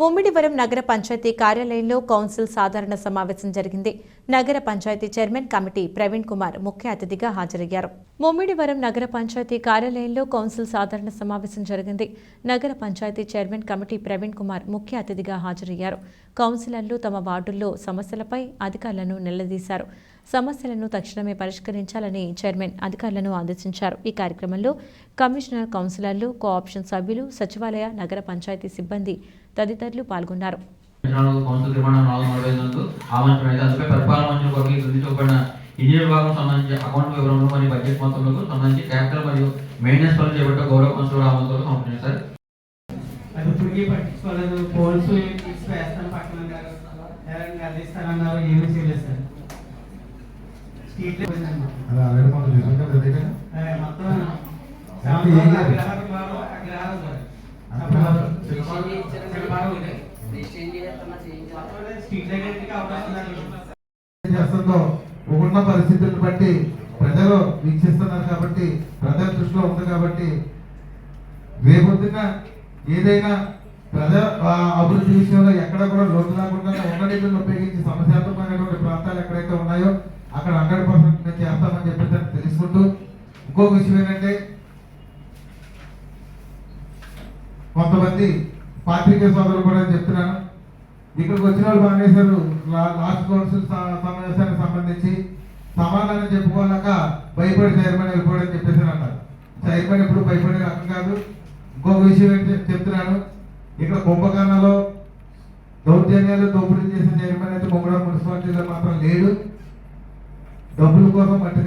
ముమ్మిడివరం నగర పంచాయతీ కార్యాలయంలో కౌన్సిల్ సాధారణ సమావేశం జరిగింది. నగర పంచాయతీ చైర్మన్ కమిటీ ప్రవీణ్ కుమార్ ముఖ్య అతిథిగా హాజరయ్యారు. ముమ్మిడివరం నగర పంచాయతీ కార్యాలయంలో కౌన్సిల్ సాధారణ సమావేశం జరిగింది. నగర పంచాయతీ చైర్మన్ కమిటీ ప్రవీణ్ కుమార్ ముఖ్య అతిథిగా హాజరయ్యారు. కౌన్సిలర్లు తమ వార్డుల్లో సమస్యలపై అధికారులను నిలదీశారు. సమస్యలను తక్షణమే పరిష్కరించాలని చైర్మన్ అధికారులను ఆదేశించారు. ఈ కార్యక్రమంలో కమిషనర్ కౌన్సిలర్లు కోఆప్షన్ సభ్యులు సచివాలయ నగర పంచాయతీ సిబ్బంది తదితరులు పాల్గొన్నారు. నాలుగు కౌన్సిల్ నిర్మాణం నాలుగు నలభై ఐదు నందు ఆమంత్రమైతే అందుకే పరిపాలన మంత్రుల కొరకు ఈ క్రింది చూపడిన ఇంజనీర్ విభాగం సంబంధించి అకౌంట్ వివరములు మరియు బడ్జెట్ మొత్తములకు సంబంధించి క్యాపిటల్ మరియు మెయింటెనెన్స్ పనులు చేపట్టే గౌరవ అది ఇప్పటికీ పట్టించుకోలేదు. పోల్స్ ఫిక్స్ వేస్తాను పక్కన అందిస్తానన్నారు ఏమీ చేయలేదు. అలా చూసాం కదా అదే కదా? మొత్తం చేస్తుందో ఉన్న పరిస్థితులను బట్టి ప్రజలు వీక్షిస్తున్నారు కాబట్టి ప్రజల దృష్టిలో ఉంది కాబట్టి రేపొద్దున ఏదైనా ప్రజా అభివృద్ధి విషయంలో ఎక్కడ కూడా లోటు లేకుండా ఉన్న నిధులను ఉపయోగించి సమస్యాత్మకమైనటువంటి ప్రాంతాలు ఎక్కడైతే ఉన్నాయో అక్కడ హండ్రెడ్ పర్సెంట్ మేము చేస్తామని చెప్పి తెలుసుకుంటూ ఇంకొక విషయం ఏంటంటే కొంతమంది పాత్రికేయ సోదరులు కూడా చెప్తున్నాను. ఇక్కడికి వచ్చిన వాళ్ళు బాగా లాస్ట్ కౌన్సిల్ స- సమావేశానికి సంబంధించి సమాధానం చెప్పుకోలేక భయపడి చైర్మన్ వెళ్ళిపోవడం చెప్పేసి అన్నారు. చైర్మన్ ఎప్పుడు భయపడే రకం కాదు. ఇంకొక విషయం ఏంటి చెప్తున్నాను. ఇక్కడ కుంభకర్ణలో దౌర్జన్యాలు దోపిడీ చేసిన చైర్మన్ అయితే ముమ్మడి మున్సిపాలిటీలో మాత్రం లేడు. డబ్బుల కోసం మట్టి